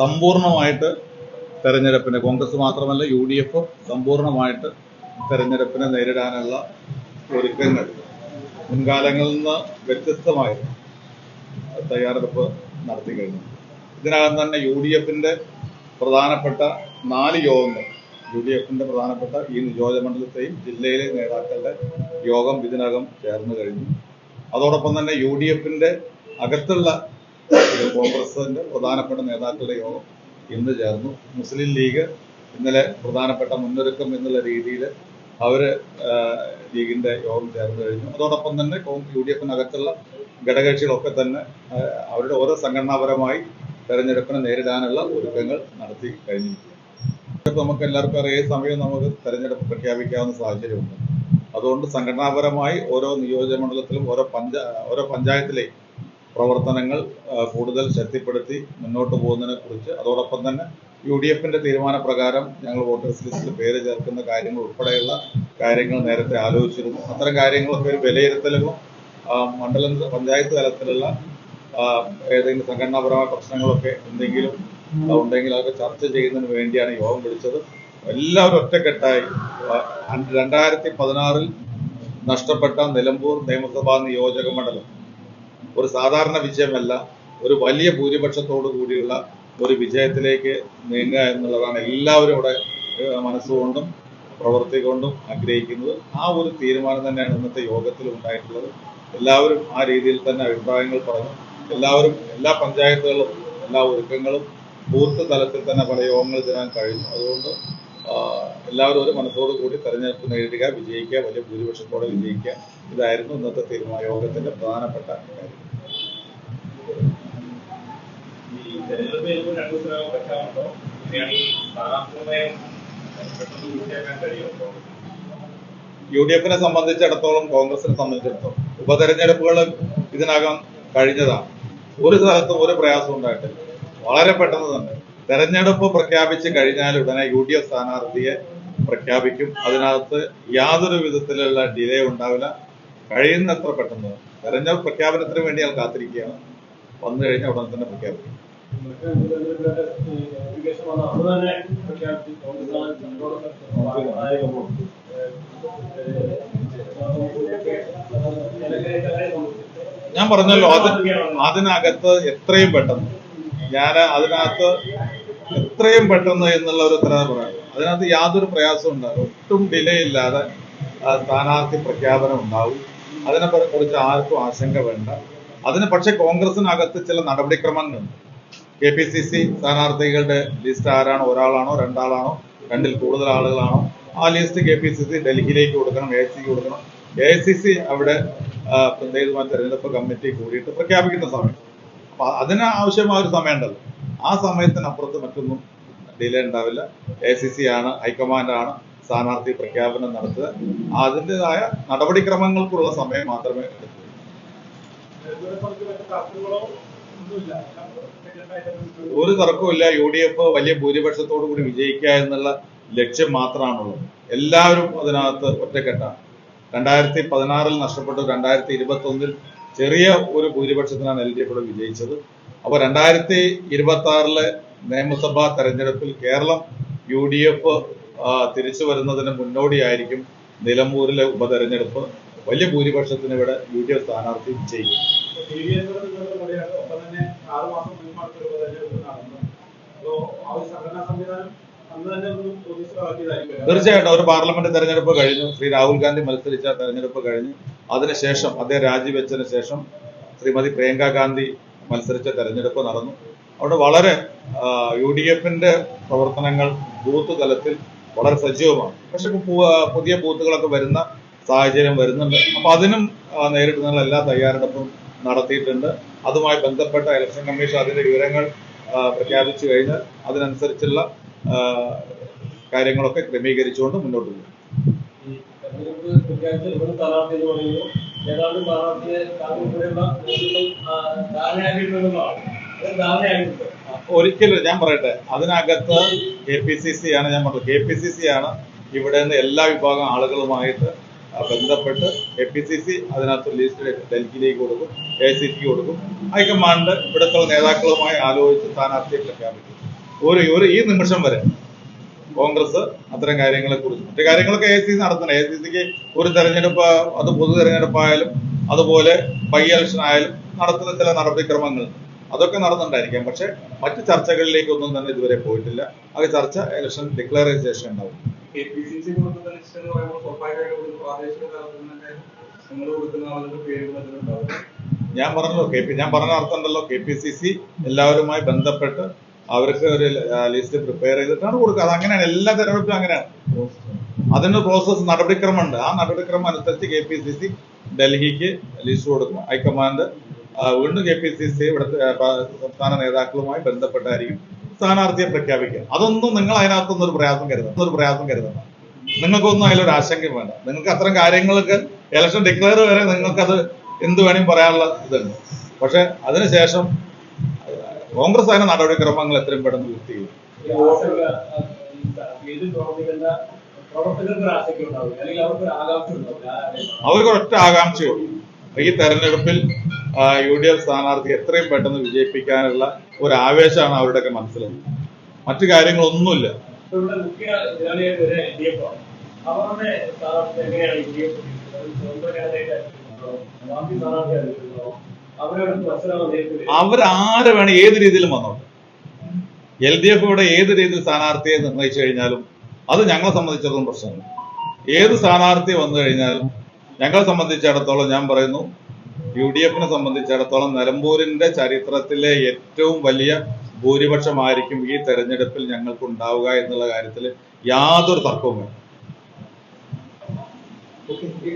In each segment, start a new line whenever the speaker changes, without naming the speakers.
സമ്പൂർണമായിട്ട് തെരഞ്ഞെടുപ്പിന് കോൺഗ്രസ് മാത്രമല്ല U D F സമ്പൂർണമായിട്ട് തെരഞ്ഞെടുപ്പിനെ നേരിടാനുള്ള ഒരുക്കങ്ങൾ മുൻകാലങ്ങളിൽ നിന്ന് വ്യത്യസ്തമായി തയ്യാറെടുപ്പ് നടത്തി കഴിഞ്ഞു. ഇതിനകം തന്നെ യു ഡി എഫിന്റെ പ്രധാനപ്പെട്ട നാല് യോഗങ്ങൾ യു ഡി എഫിന്റെ പ്രധാനപ്പെട്ട ഈ നിയോജകമണ്ഡലത്തെയും ജില്ലയിലെ നേതാക്കളുടെ യോഗം ഇതിനകം ചേർന്നു കഴിഞ്ഞു. അതോടൊപ്പം തന്നെ യു ഡി എഫിന്റെ അകത്തുള്ള കോൺഗ്രസിന്റെ പ്രധാനപ്പെട്ട നേതാക്കളുടെ യോഗം ഇന്ന് ചേർന്നു. മുസ്ലിം ലീഗ് ഇന്നലെ പ്രധാനപ്പെട്ട മുന്നൊരുക്കം എന്നുള്ള രീതിയിൽ അവർ ആ, ലീഗിന്റെ യോഗം ചേർന്നു കഴിഞ്ഞു. അതോടൊപ്പം തന്നെ യു ഡി എഫിനകത്തുള്ള ഘടകകക്ഷികളൊക്കെ തന്നെ അവരുടെ ഓരോ സംഘടനാപരമായി തെരഞ്ഞെടുപ്പിനെ നേരിടാനുള്ള ഒരുക്കങ്ങൾ നടത്തി കഴിഞ്ഞിരിക്കുകയാണ്. ഇപ്പൊ നമുക്ക് എല്ലാവർക്കും അറിയാം സമയം നമുക്ക് തെരഞ്ഞെടുപ്പ് പ്രഖ്യാപിക്കാവുന്ന സാഹചര്യമുണ്ട്. അതുകൊണ്ട് സംഘടനാപരമായി ഓരോ നിയോജക മണ്ഡലത്തിലും ഓരോ പഞ്ചാ ഓരോ പഞ്ചായത്തിലെയും പ്രവർത്തനങ്ങൾ കൂടുതൽ ശക്തിപ്പെടുത്തി മുന്നോട്ട് പോകുന്നതിനെ കുറിച്ച്. അതോടൊപ്പം തന്നെ യു ഡി എഫിന്റെ തീരുമാനപ്രകാരം ഞങ്ങൾ വോട്ടേഴ്സ് ലിസ്റ്റിൽ പേര് ചേർക്കുന്ന കാര്യങ്ങൾ ഉൾപ്പെടെയുള്ള കാര്യങ്ങൾ നേരത്തെ ആലോചിച്ചിരുന്നു. അത്തരം കാര്യങ്ങളൊക്കെ ഒരു വിലയിരുത്തലും മണ്ഡല പഞ്ചായത്ത് തലത്തിലുള്ള ഏതെങ്കിലും സംഘടനാപരമായ പ്രശ്നങ്ങളൊക്കെ എന്തെങ്കിലും ഉണ്ടെങ്കിൽ അതൊക്കെ ചർച്ച ചെയ്യുന്നതിന് വേണ്ടിയാണ് യോഗം വിളിച്ചത്. എല്ലാവരും ഒറ്റക്കെട്ടായി. രണ്ടായിരത്തി പതിനാറിൽ നഷ്ടപ്പെട്ട നിലമ്പൂർ നിയമസഭാ നിയോജക മണ്ഡലം. ഒരു സാധാരണ വിജയമല്ല ഒരു വലിയ ഭൂരിപക്ഷത്തോടു കൂടിയുള്ള ഒരു വിജയത്തിലേക്ക് നീങ്ങുക എന്നുള്ളതാണ് എല്ലാവരും ഇവിടെ മനസ്സുകൊണ്ടും പ്രവൃത്തി കൊണ്ടും ആഗ്രഹിക്കുന്നത്. ആ ഒരു തീരുമാനം തന്നെയാണ് ഇന്നത്തെ യോഗത്തിൽ ഉണ്ടായിട്ടുള്ളത്. എല്ലാവരും ആ രീതിയിൽ തന്നെ അഭിപ്രായങ്ങൾ പറഞ്ഞു. എല്ലാവരും എല്ലാ പഞ്ചായത്തുകളും എല്ലാ ഒരുക്കങ്ങളും ബൂത്ത് തലത്തിൽ തന്നെ പല യോഗങ്ങൾ തരാൻ കഴിഞ്ഞു അതുകൊണ്ട് എല്ലാവരും ഒരു മനസ്സോടു കൂടി തെരഞ്ഞെടുപ്പ് നേരിടുക വിജയിക്കുക വലിയ ഭൂരിപക്ഷത്തോടെ വിജയിക്കുക. ഇതായിരുന്നു ഇന്നത്തെ തീരുമാന യോഗത്തിന്റെ പ്രധാനപ്പെട്ട കാര്യം. യു ഡി എഫിനെ സംബന്ധിച്ചിടത്തോളം കോൺഗ്രസിനെ സംബന്ധിച്ചിടത്തോളം ഉപതെരഞ്ഞെടുപ്പുകൾ ഇതിനകം കഴിഞ്ഞതാണ്. ഒരു സ്ഥലത്തും ഒരു പ്രയാസം ഉണ്ടായിട്ടില്ല. വളരെ പെട്ടെന്ന് തന്നെ. തെരഞ്ഞെടുപ്പ് പ്രഖ്യാപിച്ച് കഴിഞ്ഞാൽ ഉടനെ യു ഡി എഫ് സ്ഥാനാർത്ഥിയെ പ്രഖ്യാപിക്കും. അതിനകത്ത് യാതൊരു വിധത്തിലുള്ള ഡിലേ ഉണ്ടാവില്ല. കഴിയുന്നത്ര പെട്ടെന്ന് തെരഞ്ഞെടുപ്പ് പ്രഖ്യാപനത്തിന് വേണ്ടി ഞാൻ കാത്തിരിക്കുകയാണ്. വന്നു കഴിഞ്ഞാൽ ഉടനെ തന്നെ പ്രഖ്യാപിക്കും. ഞാൻ പറഞ്ഞല്ലോ അത് അതിനകത്ത് എത്രയും പെട്ടെന്ന്. ഞാൻ അതിനകത്ത് എത്രയും പെട്ടെന്ന് എന്നുള്ള ഒരു ഉത്തരവ് പറയാം. അതിനകത്ത് യാതൊരു പ്രയാസവും ഉണ്ടാകും ഒട്ടും ഡിലേ ഇല്ലാതെ സ്ഥാനാർത്ഥി പ്രഖ്യാപനം ഉണ്ടാവും. അതിനെ കുറിച്ച് ആർക്കും ആശങ്ക വേണ്ട. അതിന് പക്ഷേ കോൺഗ്രസിനകത്ത് ചില നടപടിക്രമങ്ങളുണ്ട്. കെ പി സി സി സ്ഥാനാർത്ഥികളുടെ ലിസ്റ്റ് ആരാണോ? ഒരാളാണോ? രണ്ടാളാണോ? രണ്ടിൽ കൂടുതൽ ആളുകളാണോ? ആ list K P C C ഡൽഹിയിലേക്ക് കൊടുക്കണം എ സിക്ക് കൊടുക്കണം. എ സി സി അവിടെ പ്രത്യേകമായ തെരഞ്ഞെടുപ്പ് കമ്മിറ്റി കൂടിയിട്ട് പ്രഖ്യാപിക്കുന്ന സമയം. അപ്പൊ അതിന് ആവശ്യമായ ഒരു സമയമുണ്ടല്ലോ. ആ സമയത്തിനപ്പുറത്ത് മറ്റൊന്നും ഡിലേ ഉണ്ടാവില്ല. എ സി സി ആണ് ഹൈക്കമാൻഡാണ് സ്ഥാനാർത്ഥി പ്രഖ്യാപനം നടത്തുക. അതിന്റെതായ നടപടിക്രമങ്ങൾക്കുള്ള സമയം മാത്രമേ എടുക്കൂ. ഒരു തർക്കവുമില്ല യു ഡി എഫ് വലിയ ഭൂരിപക്ഷത്തോടു കൂടി വിജയിക്കുക എന്നുള്ള ലക്ഷ്യം മാത്രമാണുള്ളത്. എല്ലാവരും അതിനകത്ത് ഒറ്റക്കെട്ടാണ്. രണ്ടായിരത്തി പതിനാറിൽ നഷ്ടപ്പെട്ടു. രണ്ടായിരത്തി ഇരുപത്തി ഒന്നിൽ ചെറിയ ഒരു ഭൂരിപക്ഷത്തിനാണ് എൽ ഡി എഫ് വിജയിച്ചത്. അപ്പോൾ രണ്ടായിരത്തി ഇരുപത്തി ആറിലെ നിയമസഭാ തെരഞ്ഞെടുപ്പിൽ കേരളം യു ഡി എഫ് തിരിച്ചു വരുന്നതിന് മുന്നോടിയായിരിക്കും നിലമ്പൂരിലെ ഉപതെരഞ്ഞെടുപ്പ്. വലിയ ഭൂരിപക്ഷത്തിന് ഇവിടെ യു ഡി എഫ് സ്ഥാനാർത്ഥി വിജയിക്കും
പ്രതീക്ഷിതമാക്കിയതായിരിക്കും
തീർച്ചയായിട്ടും ഒരു പാർലമെന്റ് തെരഞ്ഞെടുപ്പ് കഴിഞ്ഞു. ശ്രീ രാഹുൽ ഗാന്ധി മത്സരിച്ച തെരഞ്ഞെടുപ്പ് കഴിഞ്ഞു. അതിനുശേഷം അദ്ദേഹം രാജിവെച്ചതിന് ശേഷം ശ്രീമതി പ്രിയങ്ക ഗാന്ധി മത്സരിച്ച തെരഞ്ഞെടുപ്പ് നടന്നു. അവിടെ വളരെ യു ഡി എഫിന്റെ പ്രവർത്തനങ്ങൾ ബൂത്ത് തലത്തിൽ വളരെ സജീവമാണ്. പക്ഷെ പുതിയ ബൂത്തുകളൊക്കെ വരുന്ന സാഹചര്യം വരുന്നുണ്ട്. അപ്പൊ അതിനും നേരിടുന്നതിനുള്ള എല്ലാ തയ്യാറെടുപ്പും നടത്തിയിട്ടുണ്ട്. അതുമായി ബന്ധപ്പെട്ട ഇലക്ഷൻ കമ്മീഷൻ അതിന്റെ വിവരങ്ങൾ പ്രഖ്യാപിച്ചു കഴിഞ്ഞാൽ അതിനനുസരിച്ചുള്ള കാര്യങ്ങളൊക്കെ ക്രമീകരിച്ചുകൊണ്ട് മുന്നോട്ട് പോകും.
ഏതാണ്ട് ധാരണയാക്കിയിട്ടുണ്ട്.
ഒരിക്കലും ഞാൻ പറയട്ടെ അതിനകത്ത് കെ പി സി സി ആണ് ഞാൻ പറഞ്ഞത്. കെ പി സി സി ആണ് ഇവിടെ നിന്ന് എല്ലാ വിഭാഗം ആളുകളുമായിട്ട് ബന്ധപ്പെട്ട് കെ പി സി സി അതിനകത്ത് ലിസ്റ്റ് ഡൽഹിയിലേക്ക് കൊടുക്കും എ സി സിക്ക് കൊടുക്കും. ഹൈക്കമാൻഡ് ഇവിടുത്തെ നേതാക്കളുമായി ആലോചിച്ച് സ്ഥാനാർത്ഥിയെ പ്രഖ്യാപിക്കും ഒരു ഒരു ഈ നിമിഷം വരെ കോൺഗ്രസ് അത്തരം കാര്യങ്ങളെ കുറിച്ച്. മറ്റു കാര്യങ്ങളൊക്കെ എ സി നടത്തണം എ സി സിക്ക് ഒരു തെരഞ്ഞെടുപ്പ് അത് പൊതു തെരഞ്ഞെടുപ്പായാലും അതുപോലെ ബൈ ഇലക്ഷൻ ആയാലും നടത്തുന്ന ചില നടപടിക്രമങ്ങൾ അതൊക്കെ നടന്നുണ്ടായിരിക്കാം പക്ഷെ മറ്റു ചർച്ചകളിലേക്കൊന്നും തന്നെ ഇതുവരെ പോയിട്ടില്ല. ആ ചർച്ച ഇലക്ഷൻ ഡിക്ലെയർ ചെയ്ത ശേഷം ഉണ്ടാവും
സി സി
ഞാൻ പറഞ്ഞല്ലോ കെ പി ഞാൻ പറഞ്ഞ അർത്ഥം ഉണ്ടല്ലോ. കെ പി സി സി എല്ലാവരുമായി ബന്ധപ്പെട്ട് അവർക്ക് ഒരു ലിസ്റ്റ് പ്രിപ്പയർ ചെയ്തിട്ടാണ് കൊടുക്കുക. അത് അങ്ങനെയാണ്. എല്ലാ തെരഞ്ഞെടുപ്പിലും അങ്ങനെയാണ്. അതിന് പ്രോസസ് നടപടിക്രമമുണ്ട്. ആ നടപടിക്രമം അനുസരിച്ച് കെ പി സി സി ഡൽഹിക്ക് ലിസ്റ്റ് കൊടുക്കും. ഹൈക്കമാൻഡ് വീണ്ടും കെ പി സി സി ഇവിടുത്തെ സംസ്ഥാന നേതാക്കളുമായി ബന്ധപ്പെട്ടായിരിക്കും സ്ഥാനാർത്ഥിയെ പ്രഖ്യാപിക്കുക. അതൊന്നും നിങ്ങൾ അതിനകത്തൊന്നും ഒരു പ്രയാസം കരുതണം ഒരു പ്രയാസം കരുതണം നിങ്ങൾക്കൊന്നും അതിലൊരു ആശങ്കയും വേണ്ട. നിങ്ങൾക്ക് അത്തരം കാര്യങ്ങൾക്ക് ഇലക്ഷൻ ഡിക്ലെയർ വരെ നിങ്ങൾക്കത് എന്ത് വേണമെങ്കിലും പറയാനുള്ള ഇതുണ്ട്. പക്ഷെ അതിനുശേഷം കോൺഗ്രസ് അതിന്റെ നടപടിക്രമങ്ങൾ എത്രയും പെട്ടെന്ന് പൂർത്തി ചെയ്യും
അവർക്ക്
ഒറ്റ ആകാംക്ഷയുള്ളൂ. ഈ തെരഞ്ഞെടുപ്പിൽ യു ഡി എഫ് സ്ഥാനാർത്ഥി എത്രയും പെട്ടെന്ന് വിജയിപ്പിക്കാനുള്ള ഒരു ആവേശമാണ് അവരുടെയൊക്കെ മനസ്സിലുള്ളത്. മറ്റു കാര്യങ്ങളൊന്നുമില്ല.
അവരുടെ
അവരാരെ വേണം ഏത് രീതിയിലും വന്നോട്ടെ എൽ ഡി എഫ് ഇവിടെ ഏത് രീതിയിൽ സ്ഥാനാർത്ഥിയെ നിർണയിച്ചു കഴിഞ്ഞാലും അത് ഞങ്ങളെ സംബന്ധിച്ചിടത്തോളം പ്രശ്നമാണ് ഏത് സ്ഥാനാർത്ഥി വന്നു കഴിഞ്ഞാലും ഞങ്ങളെ സംബന്ധിച്ചിടത്തോളം ഞാൻ പറയുന്നു യു ഡി എഫിനെ സംബന്ധിച്ചിടത്തോളം നിലമ്പൂരിന്റെ ചരിത്രത്തിലെ ഏറ്റവും വലിയ ഭൂരിപക്ഷമായിരിക്കും ഈ തെരഞ്ഞെടുപ്പിൽ ഞങ്ങൾക്ക് ഉണ്ടാവുക എന്നുള്ള കാര്യത്തിൽ യാതൊരു തർക്കവും
വേണം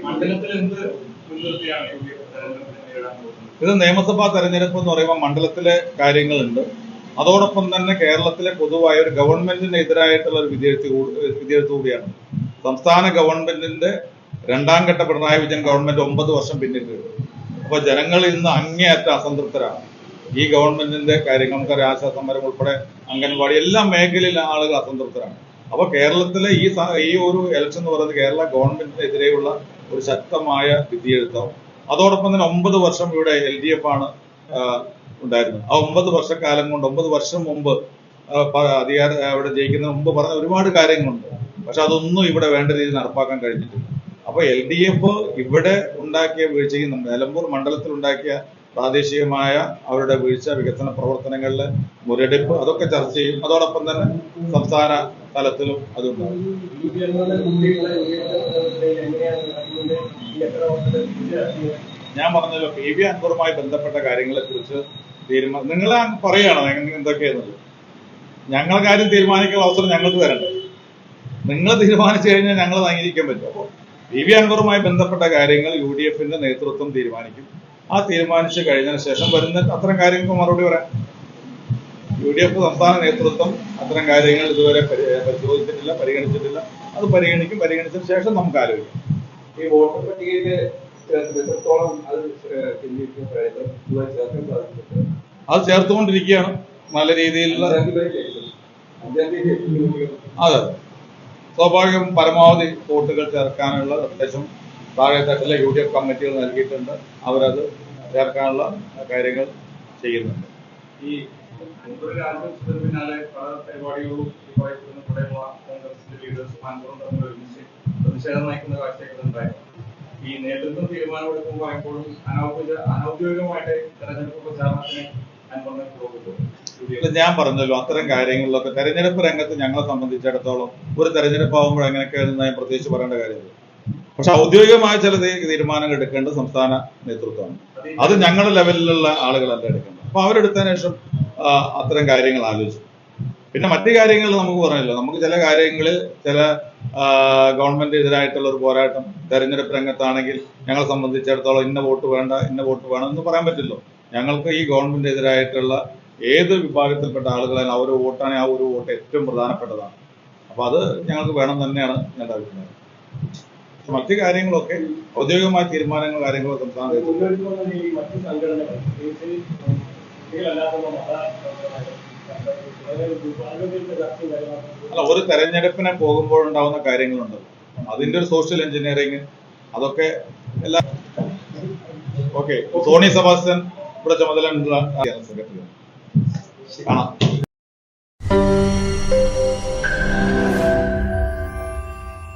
മണ്ഡലത്തിൽ എന്ത് മുൻനിർത്തിയാണ് യു ഡി എഫ്?
ഇത് നിയമസഭാ തെരഞ്ഞെടുപ്പ് എന്ന് പറയുമ്പോൾ മണ്ഡലത്തിലെ കാര്യങ്ങളുണ്ട്. അതോടൊപ്പം തന്നെ കേരളത്തിലെ പൊതുവായ ഒരു ഗവൺമെന്റിന് എതിരായിട്ടുള്ള ഒരു വിധിയെഴുത്ത് കൂ- വിധിയെഴുത്ത് കൂടിയാണ്. സംസ്ഥാന ഗവൺമെന്റിന്റെ രണ്ടാം ഘട്ട പിണറായി വിജയൻ ഗവൺമെന്റ് ഒമ്പത് വർഷം പിന്നിട്ട് അപ്പൊ ജനങ്ങൾ ഇന്ന് അങ്ങേയറ്റ അസംതൃപ്തരാണ്. ഈ ഗവൺമെന്റിന്റെ കാര്യങ്ങൾ നമുക്കറിയാം ആശാ ഉൾപ്പെടെ അംഗൻവാടി എല്ലാ മേഖലയിലെ ആളുകൾ അസംതൃപ്തരാണ്. അപ്പൊ കേരളത്തിലെ ഈ ഈ ഒരു ഇലക്ഷൻ എന്ന് പറയുന്നത് കേരള ഗവൺമെന്റിനെതിരെയുള്ള ഒരു ശക്തമായ വിധിയെഴുത്താവും. അതോടൊപ്പം തന്നെ ഒമ്പത് വർഷം ഇവിടെ എൽ ഡി എഫ് ആണ് ഉണ്ടായിരുന്നത്. ആ ഒമ്പത് വർഷക്കാലം കൊണ്ട് ഒമ്പത് വർഷം മുമ്പ് അധികാര അവിടെ ജയിക്കുന്നതിന് മുമ്പ് പറഞ്ഞ ഒരുപാട് കാര്യങ്ങളുണ്ട്. പക്ഷെ അതൊന്നും ഇവിടെ വേണ്ട രീതിയിൽ നടപ്പാക്കാൻ കഴിഞ്ഞിട്ടില്ല. അപ്പൊ എൽ ഡി എഫ് ഇവിടെ ഉണ്ടാക്കിയ വീഴ്ചയും നമ്മ- നിലമ്പൂർ മണ്ഡലത്തിൽ ഉണ്ടാക്കിയ പ്രാദേശികമായ അവരുടെ വീഴ്ച വികസന പ്രവർത്തനങ്ങളിലെ മുരടിപ്പ് അതൊക്കെ ചർച്ച ചെയ്യും. അതോടൊപ്പം തന്നെ സംസ്ഥാന തലത്തിലും അതുണ്ടാകും. ഞാൻ പറഞ്ഞല്ലോ പി വി അൻവറുമായി ബന്ധപ്പെട്ട കാര്യങ്ങളെ കുറിച്ച് തീരുമാനം നിങ്ങൾ പറയുകയാണോ എന്തൊക്കെയാണ് ഞങ്ങൾ കാര്യം തീരുമാനിക്കാനുള്ള അവസരം ഞങ്ങൾക്ക് തരണ്ടേ? നിങ്ങൾ തീരുമാനിച്ചു കഴിഞ്ഞാൽ ഞങ്ങൾ അംഗീകരിക്കാൻ പറ്റും. അപ്പോൾ പി വി അൻവറുമായി ബന്ധപ്പെട്ട കാര്യങ്ങൾ യു ഡി എഫിന്റെ നേതൃത്വം തീരുമാനിക്കും. ആ തീരുമാനിച്ചു കഴിഞ്ഞതിന് ശേഷം വരുന്ന അത്തരം കാര്യങ്ങൾക്ക് മറുപടി പറയാം. യു ഡി എഫ് സംസ്ഥാന നേതൃത്വം അത്തരം കാര്യങ്ങൾ ഇതുവരെ പരി- പരിശോധിച്ചിട്ടില്ല പരിഗണിച്ചിട്ടില്ല. അത് പരിഗണിക്കും പരിഗണിച്ചതിന് ശേഷം നമുക്ക് ആലോചിക്കാം.
ഈ വോട്ടർ പട്ടികയിൽ അത്
ചേർത്തുകൊണ്ടിരിക്കുകയാണ് നല്ല രീതിയിലുള്ള. അതെ. സ്വാഭാവികം പരമാവധി വോട്ടുകൾ ചേർക്കാനുള്ള നിർദ്ദേശം താഴെ തട്ടിലെ യു ഡി എഫ് കമ്മിറ്റികൾ നൽകിയിട്ടുണ്ട്. അവരത് ചേർക്കാനുള്ള കാര്യങ്ങൾ ചെയ്യുന്നുണ്ട്.
ഈ പിന്നാലെ പല പരിപാടികളും കോൺഗ്രസിന്റെ ലീഡേഴ്സ് പ്രതിഷേധം നയിക്കുന്ന കാഴ്ചകൾ ഈ നേതൃത്വം തീരുമാനമെടുക്കുമ്പോൾ എപ്പോഴും അനൗദ്യോഗിക അനൗദ്യോഗികമായിട്ട് തെരഞ്ഞെടുപ്പ് പ്രചാരണത്തിന് അനുബന്ധം
ഞാൻ പറഞ്ഞല്ലോ അത്തരം കാര്യങ്ങളിലൊക്കെ തെരഞ്ഞെടുപ്പ് രംഗത്ത് ഞങ്ങളെ സംബന്ധിച്ചിടത്തോളം ഒരു തെരഞ്ഞെടുപ്പ് ആകുമ്പോൾ എങ്ങനെയൊക്കെയാണെന്ന് ഞാൻ പ്രത്യേകിച്ച് പറയേണ്ട കാര്യമില്ല. പക്ഷെ ഔദ്യോഗികമായ ചില തീരുമാനങ്ങൾ എടുക്കേണ്ടത് സംസ്ഥാന നേതൃത്വമാണ്. അത് ഞങ്ങളുടെ ലെവലിലുള്ള ആളുകളല്ല എടുക്കേണ്ടത്. അപ്പൊ അവരെടുത്തതിന് ശേഷം അത്തരം കാര്യങ്ങൾ ആലോചിച്ചു. പിന്നെ മറ്റു കാര്യങ്ങൾ നമുക്ക് പറഞ്ഞല്ലോ നമുക്ക് ചില കാര്യങ്ങളിൽ ചില ഗവൺമെന്റ് എതിരായിട്ടുള്ള ഒരു പോരാട്ടം തെരഞ്ഞെടുപ്പ് രംഗത്താണെങ്കിൽ ഞങ്ങളെ സംബന്ധിച്ചിടത്തോളം ഇന്ന വോട്ട് വേണ്ട ഇന്ന വോട്ട് വേണം എന്ന് പറയാൻ പറ്റില്ലോ. ഞങ്ങൾക്ക് ഈ ഗവൺമെന്റ് എതിരായിട്ടുള്ള ഏത് വിഭാഗത്തിൽപ്പെട്ട ആളുകളാണ് ആ ഒരു വോട്ടാണ് ആ ഒരു വോട്ട് ഏറ്റവും പ്രധാനപ്പെട്ടതാണ്. അപ്പൊ അത് ഞങ്ങൾക്ക് വേണം തന്നെയാണ് ഞങ്ങളുടെ അഭിപ്രായം. മറ്റു കാര്യങ്ങളൊക്കെ ഔദ്യോഗികമായ തീരുമാനങ്ങൾ കാര്യങ്ങളൊക്കെ സംസ്ഥാന അല്ല ഒരു തെരഞ്ഞെടുപ്പിനെ പോകുമ്പോഴുണ്ടാവുന്ന കാര്യങ്ങളുണ്ട്? അതിന്റെ ഒരു സോഷ്യൽ എഞ്ചിനീയറിംഗ് അതൊക്കെ എല്ലാ ഓക്കെ സോണി സെബാസ്റ്റ്യൻ ഇവിടെ ചുമതല സെക്രട്ടറി